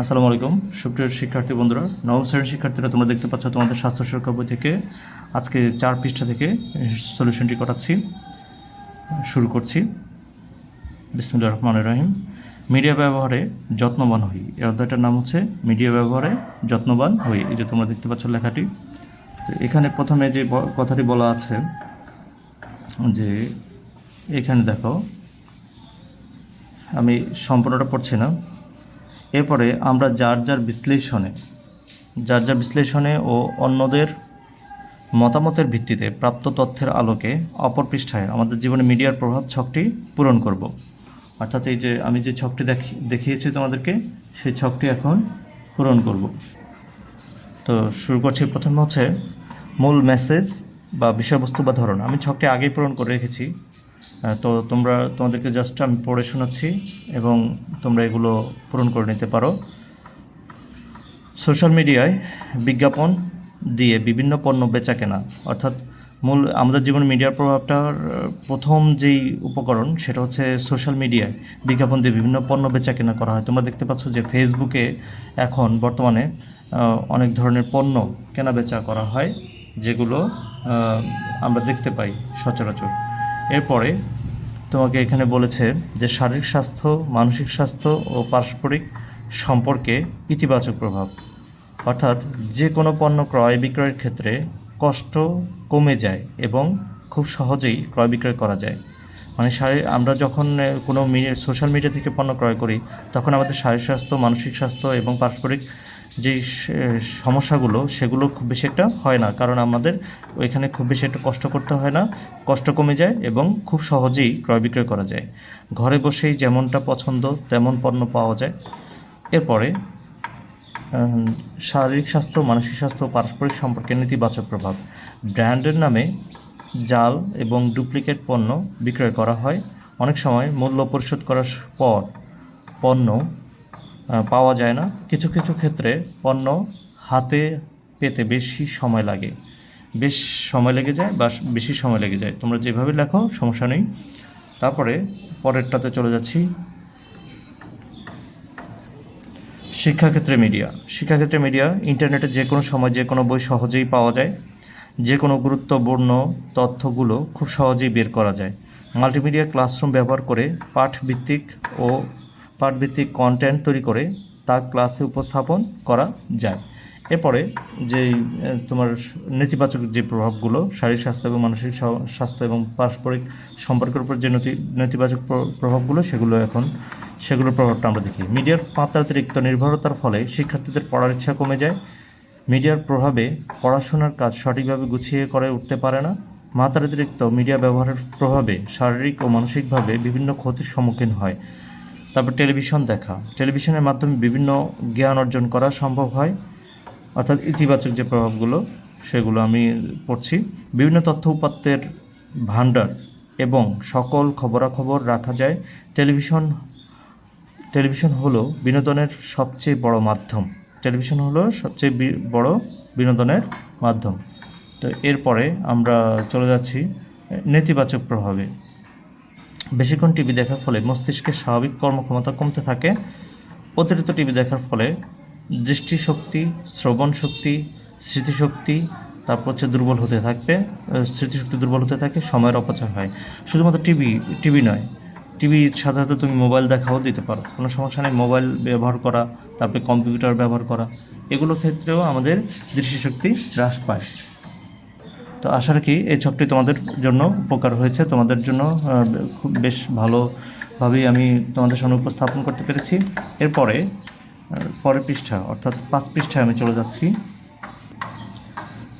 আসসালামু আলাইকুম। সুপ্রিয় শিক্ষার্থী বন্ধুরা, নবম শ্রেণির শিক্ষার্থীরা, তোমরা দেখতে পাচ্ছ তোমাদের স্বাস্থ্য সুরক্ষা বই থেকে আজকে চার পৃষ্ঠা থেকে সলিউশনটি করাচ্ছি, শুরু করছি। বিসমুল্লাহ রহমান রহিম। মিডিয়া ব্যবহারে যত্নবান হই। এই অধ্যায়টার নাম হচ্ছে মিডিয়া ব্যবহারে যত্নবান হই। এই যে তোমরা দেখতে পাচ্ছ লেখাটি। তো এখানে প্রথমে যে কথাটি বলা আছে, যে এখানে দেখো, আমি সম্পূর্ণটা পড়ছি না। এরপরে আমরা যার যার বিশ্লেষণে, যার যার বিশ্লেষণে ও অন্যদের মতামতের ভিত্তিতে প্রাপ্ত তথ্যের আলোকে অপর পৃষ্ঠায় আমাদের জীবনে মিডিয়ার প্রভাব ছকটি পূরণ করব। অর্থাৎ এই যে আমি যে ছকটি দেখি, দেখিয়েছি তোমাদেরকে, সেই ছকটি এখন পূরণ করব। তো শুরু করছি। প্রথমে হচ্ছে মূল মেসেজ বা বিষয়বস্তু বা ধরন। আমি ছকটি আগেই পূরণ করে রেখেছি। তো তোমরা তোমাদেরকে জাস্ট আমি পড়ে শোনাচ্ছি এবং তোমরা এগুলো পূরণ করে নিতে পারো। সোশ্যাল মিডিয়ায় বিজ্ঞাপন দিয়ে বিভিন্ন পণ্য বেচা কেনা, অর্থাৎ মূল আমাদের জীবনে মিডিয়ার প্রভাবটার প্রথম যেই উপকরণ সেটা হচ্ছে সোশ্যাল মিডিয়ায় বিজ্ঞাপন দিয়ে বিভিন্ন পণ্য বেচা কেনা করা হয়। তোমরা দেখতে পাচ্ছ যে ফেসবুকে এখন বর্তমানে অনেক ধরনের পণ্য কেনা বেচা করা হয়, যেগুলো আমরা দেখতে পাই সচরাচর। এরপরে তোমাকে এখানে বলেছে যে শারীরিক স্বাস্থ্য, মানসিক স্বাস্থ্য ও পারস্পরিক সম্পর্কে ইতিবাচক প্রভাব। অর্থাৎ যে কোনো পণ্য ক্রয় বিক্রয়ের ক্ষেত্রে কষ্ট কমে যায় এবং খুব সহজেই ক্রয় বিক্রয় করা যায়। মানে শারীর আমরা যখন কোনো সোশ্যাল মিডিয়া থেকে পণ্য ক্রয় করি, তখন আমাদের শারীরিক স্বাস্থ্য, মানসিক স্বাস্থ্য এবং পারস্পরিক স- সমস্যাগুলো, সেগুলো খুব বেশি একটা হয় না। কারণ আমাদের ওইখানে খুব বেশি একটা কষ্ট করতে হয় না, কষ্ট কমে যায় এবং খুব সহজেই ক্রয় বিক্রয় করা যায়। ঘরে বসেই যেমনটা পছন্দ, তেমন পণ্য পাওয়া যায়। এরপরে শারীরিক স্বাস্থ্য, মানসিক স্বাস্থ্য পারস্পরিক সম্পর্কে নেতিবাচক প্রভাব। ব্র্যান্ডের নামে জাল এবং ডুপ্লিকেট পণ্য বিক্রয় করা হয়। অনেক সময় মূল্য পরিশোধ করার পর পণ্য পাওয়া যায় না। কিছু কিছু ক্ষেত্রে পণ্য হাতে পেতে বেশি সময় লাগে। বেশ সময় লেগে যায় বা বেশি সময় লেগে যায়। তোমরা যেভাবে লেখো, সমস্যা নেই। তারপরে পরেরটাতে চলে যাচ্ছি। শিক্ষাক্ষেত্রে মিডিয়া। শিক্ষাক্ষেত্রে মিডিয়া, ইন্টারনেটে যে কোনো সময় যে কোনো বই সহজেই পাওয়া যায়। যে কোনো গুরুত্বপূর্ণ তথ্যগুলো খুব সহজেই বের করা যায়। মাল্টিমিডিয়া ক্লাসরুম ব্যবহার করে পাঠভিত্তিক ও পাঠভিত্তিক কন্টেন্ট তৈরি করে তা ক্লাসে উপস্থাপন করা যায়। এরপরে আহ, তোমার নেতিবাচক যে প্রভাবগুলো শারীরিক স্বাস্থ্য এবং মানসিক স্বাস্থ্য এবং পারস্পরিক সম্পর্কের উপর যে নেতি নেতিবাচক প্রভাবগুলো সেগুলো এখন সেগুলোর প্রভাবটা আমরা দেখি। মিডিয়ার মাত্রাতিরিক্ত নির্ভরতার ফলে শিক্ষার্থীদের পড়ার ইচ্ছা কমে যায় মিডিয়ার প্রভাবে পড়াশোনার কাজ সঠিকভাবে গুছিয়ে করে উঠতে পারে না। মাত্রাতিরিক্ত মিডিয়া ব্যবহারের প্রভাবে শারীরিক ও মানসিকভাবে বিভিন্ন ক্ষতির সম্মুখীন হয়। তারপর টেলিভিশন দেখা। টেলিভিশনের মাধ্যমে বিভিন্ন জ্ঞান অর্জন করা সম্ভব হয়। অর্থাৎ ইতিবাচক যে প্রভাবগুলো, সেগুলো আমি পড়ছি। বিভিন্ন তথ্য উপাত্তের ভাণ্ডার এবং সকল খবরাখবর রাখা যায়। টেলিভিশন টেলিভিশন হলো বিনোদনের সবচেয়ে বড় মাধ্যম। টেলিভিশন হলো সবচেয়ে বড় বিনোদনের মাধ্যম। তো এরপরে আমরা চলে যাচ্ছি নেতিবাচক প্রভাবে। বেশিক্ষণ টিভি দেখার ফলে মস্তিষ্কের স্বাভাবিক কর্মক্ষমতা কমতে থাকে। অতিরিক্ত টিভি দেখার ফলে দৃষ্টিশক্তি, শ্রবণ শক্তি, স্মৃতিশক্তি, তারপর হচ্ছে দুর্বল হতে থাকবে স্মৃতিশক্তি দুর্বল হতে থাকে, সময়ের অপচয় হয়। শুধুমাত্র টিভি টিভি নয় সাথে সাথে তুমি মোবাইল দেখাও দিতে পারো। কোনো সমস্যা নেই, মোবাইল ব্যবহার করা, তারপরে কম্পিউটার ব্যবহার করা। এগুলো ক্ষেত্রেও আমাদের দৃষ্টিশক্তি হ্রাস পায়। তো আশা রাখি এই ছকটি তোমাদের জন্য উপকার হয়েছে। তোমাদের জন্য খুব বেশ ভালোভাবেই আমি তোমাদের সামনে উপস্থাপন করতে পেরেছি। এরপরে পরের পৃষ্ঠা, অর্থাৎ পাঁচ পৃষ্ঠায় আমি চলে যাচ্ছি।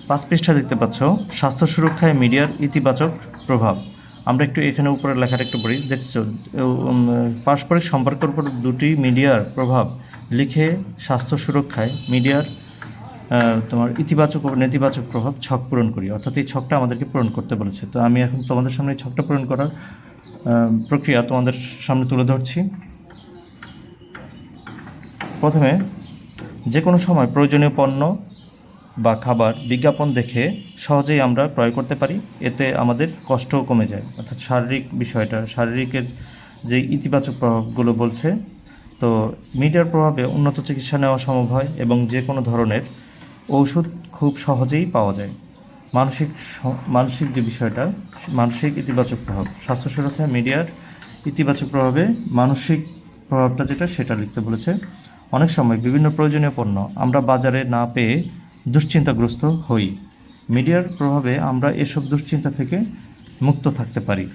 পাঁচ পৃষ্ঠা দেখতে পাচ্ছ, স্বাস্থ্য সুরক্ষায় মিডিয়ার ইতিবাচক প্রভাব। আমরা একটু এখানে উপরে লেখাটা একটু পড়ি। দেখছ পারস্পরিক সম্পর্কের উপর দুটি মিডিয়ার প্রভাব লিখে স্বাস্থ্য সুরক্ষায় মিডিয়ার তোমার ইতিবাচক ও নেতিবাচক প্রভাব ছক পূরণ করি। অর্থাৎ এই ছকটা আমাদেরকে পূরণ করতে বলেছে। তো আমি এখন তোমাদের সামনে এই ছকটা পূরণ করার প্রক্রিয়া তোমাদের সামনে তুলে ধরছি। প্রথমে, যে কোনো সময় প্রয়োজনীয় পণ্য বা খাবার বিজ্ঞাপন দেখে সহজেই আমরা ক্রয় করতে পারি। এতে আমাদের কষ্টও কমে যায়। অর্থাৎ শারীরিক বিষয়টা, শারীরিকের যে ইতিবাচক প্রভাবগুলো বলছে, তো মিডিয়ার প্রভাবে উন্নত চিকিৎসা নেওয়া সম্ভব হয় এবং যে কোনো ধরনের ঔষধ খুব সহজেই পাওয়া যায়। মানসিক মানসিক যে বিষয়টা, মানসিক ইতিবাচক প্রভাব, স্বাস্থ্য সুরক্ষায় মিডিয়ার ইতিবাচক প্রভাবে মানসিক প্রভাবটা যেটা, সেটা লিখতে বলেছে। অনেক সময় বিভিন্ন প্রয়োজনীয় পণ্য আমরা বাজারে না পেয়ে দুশ্চিন্তাগ্রস্ত হই। মিডিয়ার প্রভাবে আমরা এসব দুশ্চিন্তা থেকে মুক্ত থাকতে পারি,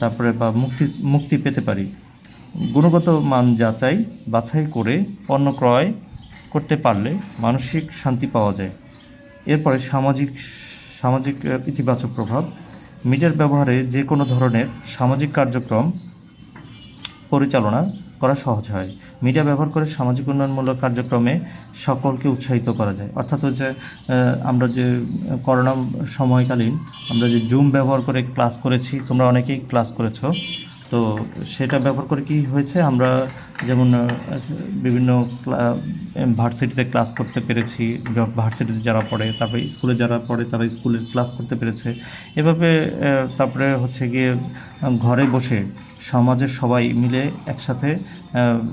তারপরে বা মুক্তি মুক্তি পেতে পারি। গুণগত মান যাচাই, বাছাই করে পণ্য ক্রয় করতে পারলে মানসিক শান্তি পাওয়া যায়। এরপরে সামাজিক সামাজিক ইতিবাচক প্রভাব। মিডিয়ার ব্যবহারে যে কোনো ধরনের সামাজিক কার্যক্রম পরিচালনা করা সহজ হয়। মিডিয়া ব্যবহার করে সামাজিক উন্নয়নমূলক কার্যক্রমে সকলকে উৎসাহিত করা যায়। অর্থাৎ হচ্ছে আমরা যে করোনা সময়কালীন আমরা যে জুম ব্যবহার করে ক্লাস করেছি, তোমরা অনেকেই ক্লাস করেছ। তো সেটা ব্যবহার করে কি হয়েছে? আমরা যেমন বিভিন্ন ভার্সিটিতে ক্লাস করতে পেরেছি ভার্সিটিতে যারা পড়ে, তারপরে স্কুলে যারা পড়ে, তারা স্কুলে ক্লাস করতে পেরেছে। এভাবে তারপরে হচ্ছে গিয়ে ঘরে বসে সমাজের সবাই মিলে একসাথে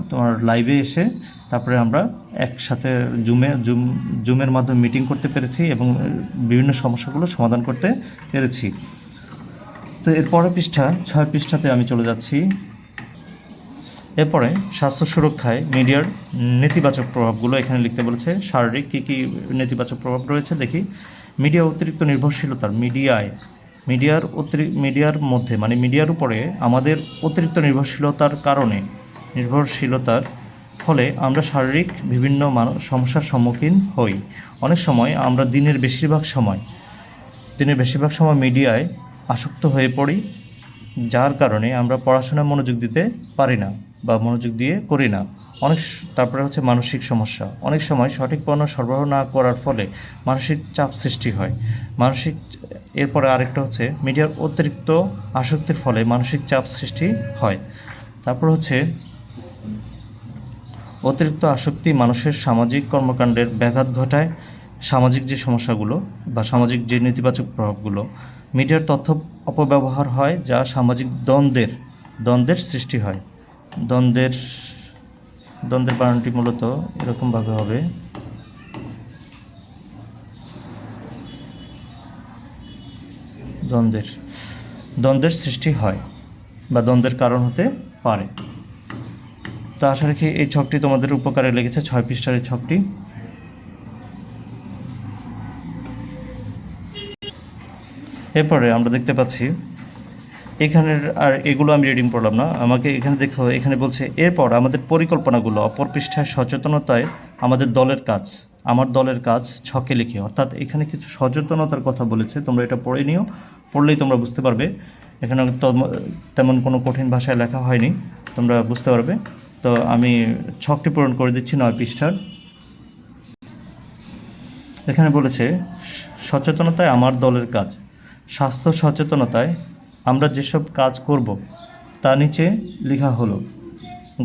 তোমার লাইভে এসে তারপরে আমরা একসাথে জুমে জুম জুমের মাধ্যমে মিটিং করতে পেরেছি এবং বিভিন্ন সমস্যাগুলো সমাধান করতে পেরেছি। তো এর পরের পৃষ্ঠা, ছয় পৃষ্ঠাতে আমি চলে যাচ্ছি। এরপরে স্বাস্থ্য সুরক্ষায় মিডিয়ার নেতিবাচক প্রভাবগুলো এখানে লিখতে বলেছে। শারীরিক কী কী নেতিবাচক প্রভাব রয়েছে? দেখি। মিডিয়া অতিরিক্ত নির্ভরশীলতার, মিডিয়ায়, মিডিয়ার অতিরিক্ত মিডিয়ার মধ্যে মানে মিডিয়ার উপরে আমাদের অতিরিক্ত নির্ভরশীলতার কারণে নির্ভরশীলতার ফলে আমরা শারীরিক বিভিন্ন সমস্যার সম্মুখীন হই। অনেক সময় আমরা দিনের বেশিরভাগ সময়, দিনের বেশিরভাগ সময় মিডিয়ায় আসক্ত হয়ে পড়ি, যার কারণে আমরা পড়াশোনায় মনোযোগ দিতে পারি না বা মনোযোগ দিয়ে করি না। অনেক তারপরে হচ্ছে মানসিক সমস্যা। অনেক সময় সঠিক পণ্য সরবরাহ না করার ফলে মানসিক চাপ সৃষ্টি হয়। মানসিক এরপরে আরেকটা হচ্ছে মিডিয়ার অতিরিক্ত আসক্তির ফলে মানসিক চাপ সৃষ্টি হয়। তারপর হচ্ছে অতিরিক্ত আসক্তি মানুষের সামাজিক কর্মকাণ্ডের ব্যাঘাত ঘটায়। সামাজিক যে সমস্যাগুলো বা সামাজিক যে নেতিবাচক প্রভাবগুলো মিডিয়ার তথ্য অপব্যবহার হয় যা সামাজিক দ্বন্দ্বের দ্বন্দ্বের সৃষ্টি হয়। দ্বন্দ্বের দ্বন্দ্বের বানানটি মূলত এরকমভাবে হবে। দ্বন্দ্বের দ্বন্দ্বের সৃষ্টি হয় বা দ্বন্দ্বের কারণ হতে পারে। তো আশা রাখি এই ছকটি তোমাদের উপকারে লেগেছে। ছয় পৃষ্ঠার এই ছকটি। এরপরে আমরা দেখতে পাচ্ছি, এখানের আর এগুলো আমি রিডিং পড়লাম না। আমাকে এখানে দেখো, এখানে বলছে, এরপর আমাদের পরিকল্পনাগুলো অপর পৃষ্ঠায় সচেতনতায় আমাদের দলের কাজ, আমার দলের কাজ ছকে লিখে। অর্থাৎ এখানে কিছু সচেতনতার কথা বলেছে, তোমরা এটা পড়ে নিও, পড়লেই তোমরা বুঝতে পারবে। এখানে তেমন কোনো কঠিন ভাষায় লেখা হয়নি, তোমরা বুঝতে পারবে। তো আমি ছকটি পূরণ করে দিচ্ছি নয় পৃষ্ঠার। এখানে বলেছে, সচেতনতায় আমার দলের কাজ স্বাস্থ্য সচেতনতায় আমরা যেসব কাজ করব, তা নিচে লেখা হলো।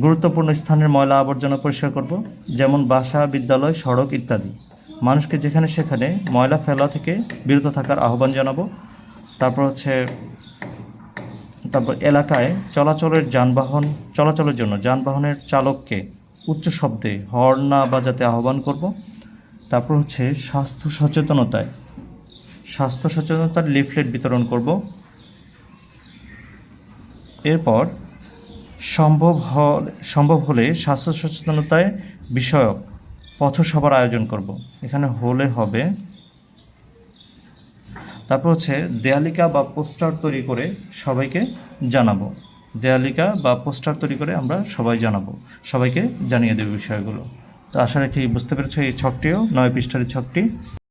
গুরুত্বপূর্ণ স্থানের ময়লা আবর্জনা পরিষ্কার করব, যেমন বাসা, বিদ্যালয়, সড়ক ইত্যাদি। মানুষকে যেখানে সেখানে ময়লা ফেলা থেকে বিরত থাকার আহ্বান জানাব। তারপর হচ্ছে, তারপর এলাকায় চলাচলের যানবাহন, চলাচলের জন্য যানবাহনের চালককে উচ্চ শব্দে হর্ন না বাজাতে আহ্বান করব। তারপর হচ্ছে স্বাস্থ্য সচেতনতায় স্বাস্থ্য সচেতনতার লিফলেট বিতরণ করব। এরপর সম্ভব হ- সম্ভব হলে স্বাস্থ্য সচেতনতায় বিষয়ক পথসভার আয়োজন করব। এখানে হলে হবে তারপর হচ্ছে দেয়ালিকা বা পোস্টার তৈরি করে সবাইকে জানাব। দেয়ালিকা বা পোস্টার তৈরি করে আমরা সবাই জানাব। সবাইকে জানিয়ে দেব বিষয়গুলো। তো আশা রাখি বুঝতে পেরেছ এই ছকটিও। নয় পৃষ্ঠার ছকটি।